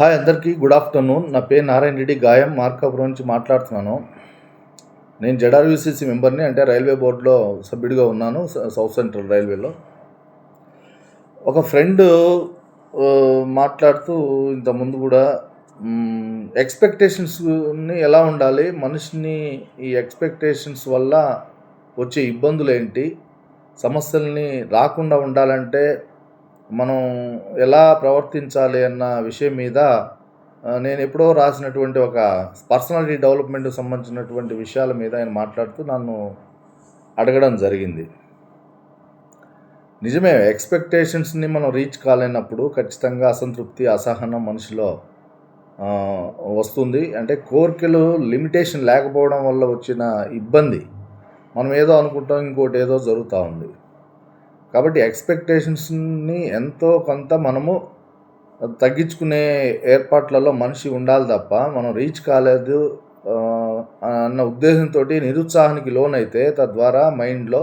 Hi అందరికీ good afternoon. నా పేరు నారాయణ రెడ్డి గాయం మార్కాపురం నుంచి మాట్లాడుతున్నాను. నేను జెడార్యూసీసీ మెంబర్ని అంటే రైల్వే బోర్డులో సభ్యుడిగా ఉన్నాను స- సౌత్ సెంట్రల్ రైల్వేలో. ఒక ఫ్రెండ్ మాట్లాడుతూ ఇంతకుముందు కూడా ఎక్స్పెక్టేషన్స్ని ఎలా ఉండాలి మనిషిని ఈ ఎక్స్పెక్టేషన్స్ వల్ల వచ్చే ఇబ్బందులు ఏంటి సమస్యల్ని రాకుండా ఉండాలంటే మనం ఎలా ప్రవర్తించాలి అన్న విషయం మీద నేను ఎప్పుడో రాసినటువంటి ఒక పర్సనాలిటీ డెవలప్మెంట్కి సంబంధించినటువంటి విషయాల మీద ఆయన మాట్లాడుతూ నన్ను అడగడం జరిగింది. నిజమే ఎక్స్పెక్టేషన్స్ని మనం రీచ్ కాలేనప్పుడు ఖచ్చితంగా అసంతృప్తి అసహనం మనిషిలో వస్తుంది. అంటే కోరికలు లిమిటేషన్ లేకపోవడం వల్ల వచ్చిన ఇబ్బంది. మనం ఏదో అనుకుంటాం ఇంకోటి ఏదో జరుగుతూ ఉంది. కాబట్టి ఎక్స్పెక్టేషన్స్ని ఎంతో కొంత మనము తగ్గించుకునే ఏర్పాట్లలో మనిషి ఉండాలి తప్ప మనం రీచ్ కాలేదు అన్న ఉద్దేశంతో నిరుత్సాహానికి లోనైతే తద్వారా మైండ్లో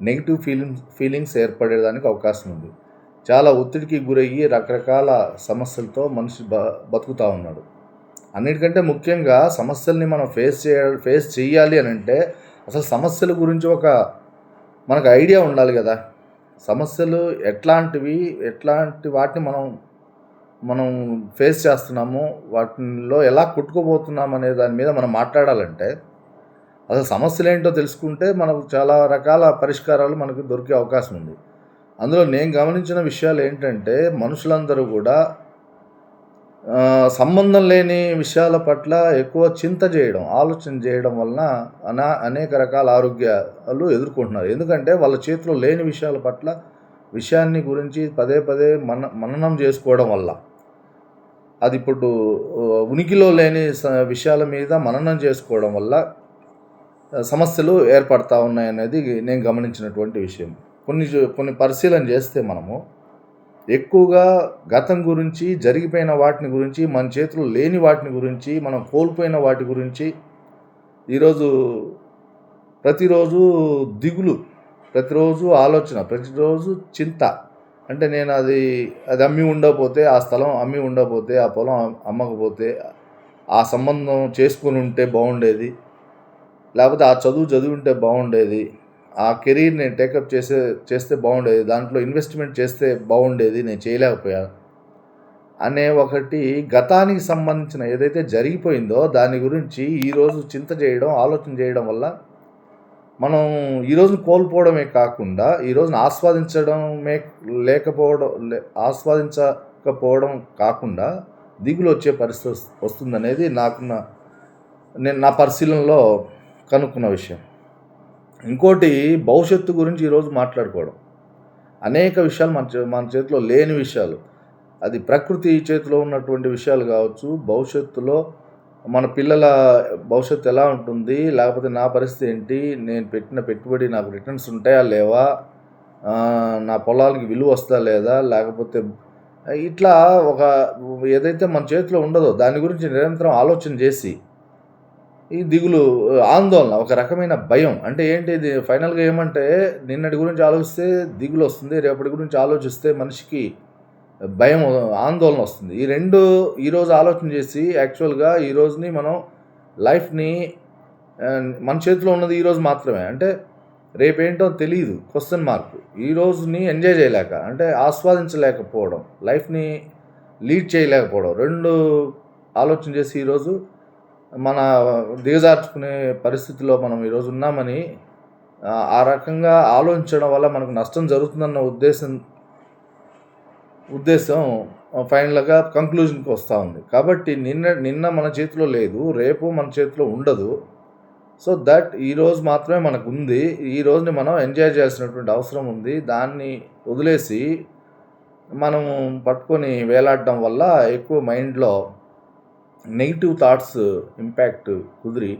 నెగిటివ్ ఫీలింగ్స్ ఫీలింగ్స్ ఏర్పడేదానికి అవకాశం ఉంది. చాలా ఒత్తిడికి గురయ్యి రకరకాల సమస్యలతో మనిషి బ బతుకుతూ ఉన్నాడు. అన్నిటికంటే ముఖ్యంగా సమస్యల్ని మనం ఫేస్ చేయ ఫేస్ చేయాలి అని అంటే అసలు సమస్యల గురించి ఒక మనకు ఐడియా ఉండాలి కదా. సమస్యలు ఎట్లాంటివి ఎట్లాంటి వాటిని మనం మనం ఫేస్ చేస్తున్నాము వాటిలో ఎలా కొట్టుకుపోతున్నాం అనే దాని మీద మనం మాట్లాడాలంటే అసలు సమస్యలు ఏంటో తెలుసుకుంటే మనకు చాలా రకాల పరిష్కారాలు మనకు దొరికే అవకాశం ఉంది. అందులో నేను గమనించిన విషయాలు ఏంటంటే మనుషులందరూ కూడా సంబంధం లేని విషయాల పట్ల ఎక్కువ చింత చేయడం ఆలోచన చేయడం వలన అనా అనేక రకాల ఆరోగ్యాలు ఎదుర్కొంటున్నారు. ఎందుకంటే వాళ్ళ చేతిలో లేని విషయాల పట్ల విషయాన్ని గురించి పదే పదే మన మననం చేసుకోవడం వల్ల. అది ఇప్పుడు ఉనికిలో లేని స- విషయాల మీద మననం చేసుకోవడం వల్ల సమస్యలు ఏర్పడతా ఉన్నాయనేది నేను గమనించినటువంటి విషయం. కొన్ని కొన్ని పరిశీలన చేస్తే మనము ఎక్కువగా గతం గురించి జరిగిపోయిన వాటిని గురించి మన చేతిలో లేని వాటిని గురించి మనం కోల్పోయిన వాటి గురించి ఈరోజు ప్రతిరోజు దిగులు ప్రతిరోజు ఆలోచన ప్రతిరోజు చింత. అంటే నేను అది అది అమ్మి ఉండకపోతే ఆ స్థలం అమ్మి ఉండకపోతే ఆ పొలం అమ్మకపోతే ఆ సంబంధం చేసుకుని ఉంటే బాగుండేది. లేకపోతే ఆ చదువు చదివి ఉంటే బాగుండేది. ఆ కెరీర్ నేను టేకప్ చేసే చేస్తే బాగుండేది దాంట్లో ఇన్వెస్ట్మెంట్ చేస్తే బాగుండేది నేను చేయలేకపోయా అనే ఒకటి గతానికి సంబంధించిన ఏదైతే జరిగిపోయిందో దాని గురించి ఈరోజు చింత చేయడం ఆలోచన చేయడం వల్ల మనం ఈరోజు కోల్పోవడమే కాకుండా ఈరోజున ఆస్వాదించడమే లేకపోవడం లే- ఆస్వాదించకపోవడం కాకుండా దిగులు వచ్చే పరిస్థితి వస్తుందనేది నాకున్న నేను నా పరిశీలనలో కనుక్కున్న విషయం. ఇంకోటి భవిష్యత్తు గురించి ఈరోజు మాట్లాడుకోవడం. అనేక విషయాలు మన మన చేతిలో లేని విషయాలు. అది ప్రకృతి చేతిలో ఉన్నటువంటి విషయాలు కావచ్చు భవిష్యత్తులో మన పిల్లల భవిష్యత్తు ఎలా ఉంటుంది లేకపోతే నా పరిస్థితి ఏంటి నేను పెట్టిన పెట్టుబడి నాకు రిటర్న్స్ ఉంటాయా లేవా నా పొలాలకి విలువ వస్తుందా లేదా లేకపోతే ఇట్లా ఒక ఏదైతే మన చేతిలో ఉండదో దాని గురించి నిరంతరం ఆలోచన చేసి ఈ దిగులు ఆందోళన ఒక రకమైన భయం. అంటే ఏంటి ఇది? ఫైనల్గా ఏమంటే నిన్నటి గురించి ఆలోచిస్తే దిగులు వస్తుంది రేపటి గురించి ఆలోచిస్తే మనిషికి భయం ఆందోళన వస్తుంది. ఈ రెండు ఈరోజు ఆలోచన చేసి యాక్చువల్గా ఈ రోజుని మనం లైఫ్ని మన చేతిలో ఉన్నది ఈరోజు మాత్రమే. అంటే రేపేంటో తెలియదు క్వశ్చన్ మార్క్. ఈ రోజుని ఎంజాయ్ చేయలేక అంటే ఆస్వాదించలేకపోవడం లైఫ్ని లీడ్ చేయలేకపోవడం. రెండు ఆలోచన చేసి ఈరోజు మన దిగజార్చుకునే పరిస్థితిలో మనం ఈరోజు ఉన్నామని ఆ, రకంగా ఆలోచించడం వల్ల మనకు నష్టం జరుగుతుందన్న ఉద్దేశం ఉద్దేశం ఫైనల్గా కంక్లూజన్కి వస్తూ ఉంది. కాబట్టి నిన్న నిన్న మన చేతిలో లేదు రేపు మన చేతిలో ఉండదు. సో దట్ ఈరోజు మాత్రమే మనకు ఉంది. ఈ రోజుని మనం ఎంజాయ్ చేయాల్సినటువంటి అవసరం ఉంది. దాన్ని వదిలేసి మనం పట్టుకొని వేలాడడం వల్ల ఎక్కువ మైండ్లో నెగిటివ్ థాట్స్ ఇంపాక్ట్ కుదిరి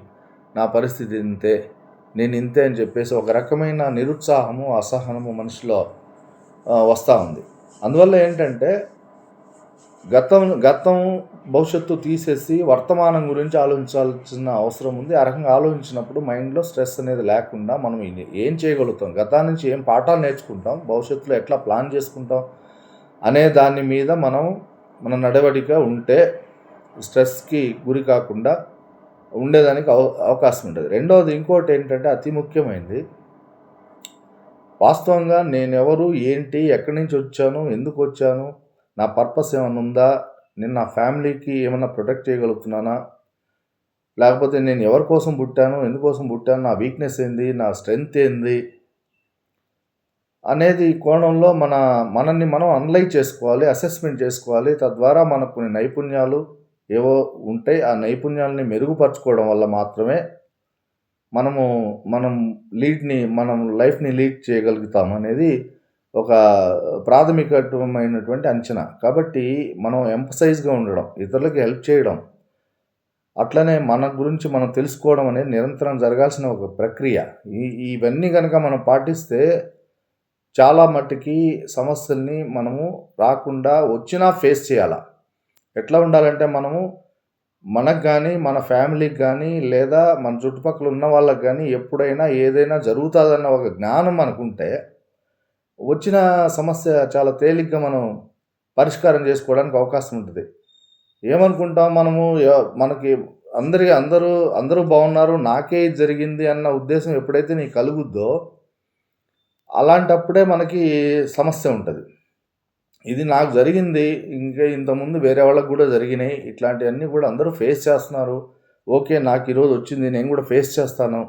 నా పరిస్థితి ఇంతే నేను ఇంతే అని చెప్పేసి ఒక రకమైన నిరుత్సాహము అసహనము మనిషిలో వస్తూ ఉంది. అందువల్ల ఏంటంటే గతం గతం భవిష్యత్తు తీసేసి వర్తమానం గురించి ఆలోచించాల్సిన అవసరం ఉంది. ఆ రకంగా ఆలోచించినప్పుడు మైండ్లో స్ట్రెస్ అనేది లేకుండా మనం ఏం చేయగలుగుతాం? గతా నుంచి ఏం పాఠాలు నేర్చుకుంటాం? భవిష్యత్తులో ఎట్లా ప్లాన్ చేసుకుంటాం? అనే దాని మీద మనం మన నడవడిక ఉంటే స్ట్రెస్కి గురి కాకుండా ఉండేదానికి అవ అవకాశం ఉంటుంది రెండవది ఇంకోటి ఏంటంటే అతి ముఖ్యమైనది వాస్తవంగా నేను ఎవరు ఏంటి ఎక్కడి నుంచి వచ్చాను ఎందుకు వచ్చాను నా పర్పస్ ఏమైనా ఉందా నేను నా ఫ్యామిలీకి ఏమైనా ప్రొటెక్ట్ చేయగలుగుతున్నానా లేకపోతే నేను ఎవరి కోసం పుట్టాను ఎందుకోసం పుట్టాను నా వీక్నెస్ ఏంది నా స్ట్రెంగ్త్ ఏంది అనేది కోణంలో మన మనల్ని మనం అనలైజ్ చేసుకోవాలి అసెస్మెంట్ చేసుకోవాలి. తద్వారా మనకు కొన్ని నైపుణ్యాలు ఏవో ఉంటాయి ఆ నైపుణ్యాలని మెరుగుపరచుకోవడం వల్ల మాత్రమే మనము మనం లీడ్ని మనం లైఫ్ని లీడ్ చేయగలుగుతాం అనేది ఒక ప్రాథమికమైనటువంటి అంచనా. కాబట్టి మనం ఎంపసైజ్గా ఉండడం ఇతరులకి హెల్ప్ చేయడం అట్లనే మన గురించి మనం తెలుసుకోవడం అనేది నిరంతరం జరగాల్సిన ఒక ప్రక్రియ. ఈ ఇవన్నీ కనుక మనం పాటిస్తే చాలా మట్టుకి సమస్యల్ని మనము రాకుండా వచ్చినా ఫేస్ చేయాలా? ఎట్లా ఉండాలంటే మనము మనకు కానీ మన ఫ్యామిలీకి కానీ లేదా మన చుట్టుపక్కల ఉన్న వాళ్ళకి కానీ ఎప్పుడైనా ఏదైనా జరుగుతుందన్న ఒక జ్ఞానం మనకుంటే వచ్చిన సమస్య చాలా తేలిగ్గా మనం పరిష్కారం చేసుకోవడానికి అవకాశం ఉంటుంది. ఏమనుకుంటాం మనము? మనకి అందరి అందరూ అందరూ బాగున్నారు నాకే ఇది జరిగింది అన్న ఉద్దేశం ఎప్పుడైతే నీకు కలుగుద్దో అలాంటప్పుడే మనకి సమస్య ఉంటుంది. ఇది నాకు జరిగింది. ఇంకా ఇంతకుముందు వేరే వాళ్ళకు కూడా జరిగినాయి. ఇట్లాంటివన్నీ కూడా అందరూ ఫేస్ చేస్తున్నారు. ఓకే నాకు ఈరోజు వచ్చింది నేను కూడా ఫేస్ చేస్తాను.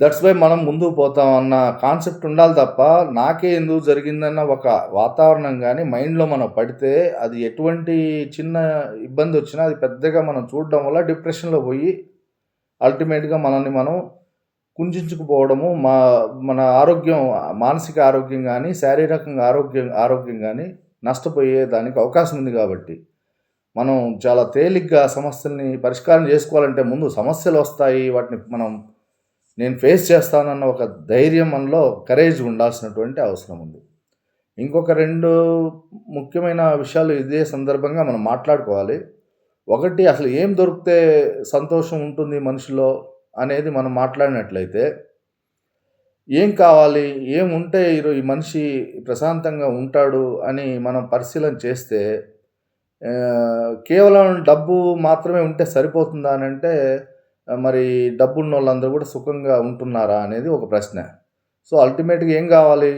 దట్స్ వై మనం ముందుకు పోతాం అన్న కాన్సెప్ట్ ఉండాలి తప్ప నాకే ఎందుకు జరిగిందన్న ఒక వాతావరణం కానీ మైండ్లో మనం పడితే అది ఎటువంటి చిన్న ఇబ్బంది వచ్చినా అది పెద్దగా మనం చూడడం వల్ల డిప్రెషన్లో పోయి అల్టిమేట్గా మనల్ని మనం కుంజించుకుపోవడము మా మన ఆరోగ్యం మానసిక ఆరోగ్యం కానీ శారీరకంగా ఆరోగ్యం ఆరోగ్యం కానీ నష్టపోయే దానికి అవకాశం ఉంది కాబట్టి మనం చాలా తేలిగ్గా సమస్యల్ని పరిష్కారం చేసుకోవాలంటే ముందు సమస్యలు వస్తాయి వాటిని మనం నేను ఫేస్ చేస్తానన్న ఒక ధైర్యం మనలో కరేజ్ ఉండాల్సినటువంటి అవసరం ఉంది. ఇంకొక రెండు ముఖ్యమైన విషయాలు ఇదే సందర్భంగా మనం మాట్లాడుకోవాలి. ఒకటి అసలు ఏం దొరికితే సంతోషం ఉంటుంది మనిషిలో అనేది మనం మాట్లాడినట్లయితే ఏం కావాలి? ఏం ఉంటే ఈ మనిషి ప్రశాంతంగా ఉంటాడు అని మనం పరిశీలన చేస్తే కేవలం డబ్బు మాత్రమే ఉంటే సరిపోతుందా అని అంటే మరి డబ్బున్న వాళ్ళందరూ కూడా సుఖంగా ఉంటున్నారా అనేది ఒక ప్రశ్న. సో అల్టిమేట్గా ఏం కావాలి?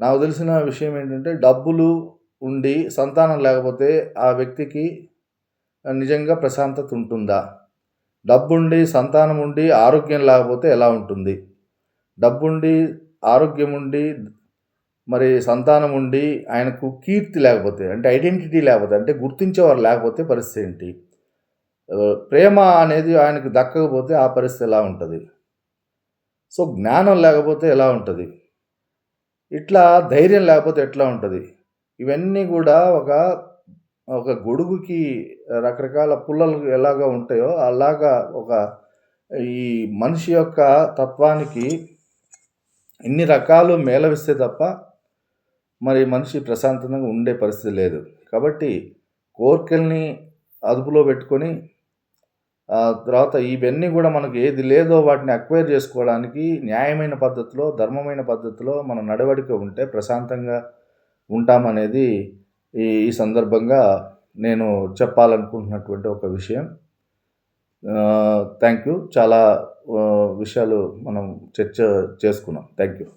నాకు తెలిసిన విషయం ఏంటంటే డబ్బులు ఉండి సంతానం లేకపోతే ఆ వ్యక్తికి నిజంగా ప్రశాంతత ఉంటుందా? డబ్బుండి సంతానం ఉండి ఆరోగ్యం లేకపోతే ఎలా ఉంటుంది? డబ్బుండి ఆరోగ్యం ఉండి మరి సంతానం ఉండి ఆయనకు కీర్తి లేకపోతే అంటే ఐడెంటిటీ లేకపోతే అంటే గుర్తించేవారు లేకపోతే పరిస్థితి ఏంటి? ప్రేమ అనేది ఆయనకు దక్కకపోతే ఆ పరిస్థితి ఎలా ఉంటుంది? సో జ్ఞానం లేకపోతే ఎలా ఉంటుంది? ఇట్లా ధైర్యం లేకపోతే ఎట్లా ఉంటుంది? ఇవన్నీ కూడా ఒక ఒక గొడుగుకి రకరకాల పుల్లలు ఎలాగా ఉంటాయో అలాగా ఒక ఈ మనిషి యొక్క తత్వానికి ఇన్ని రకాలు మేళవిస్తే తప్ప మరి మనిషి ప్రశాంతంగా ఉండే పరిస్థితి లేదు. కాబట్టి కోరికల్ని అదుపులో పెట్టుకొని తర్వాత ఇవన్నీ కూడా మనకు ఏది లేదో వాటిని అక్వైర్ చేసుకోవడానికి న్యాయమైన పద్ధతిలో ధర్మమైన పద్ధతిలో మన నడవడిక ఉంటే ప్రశాంతంగా ఉంటామనేది ఈ ఈ సందర్భంగా నేను చెప్పాలనుకుంటున్నటువంటి ఒక విషయం. Thank you. చాలా విషయాలు మనం చర్చ చేసుకున్నాం. Thank you.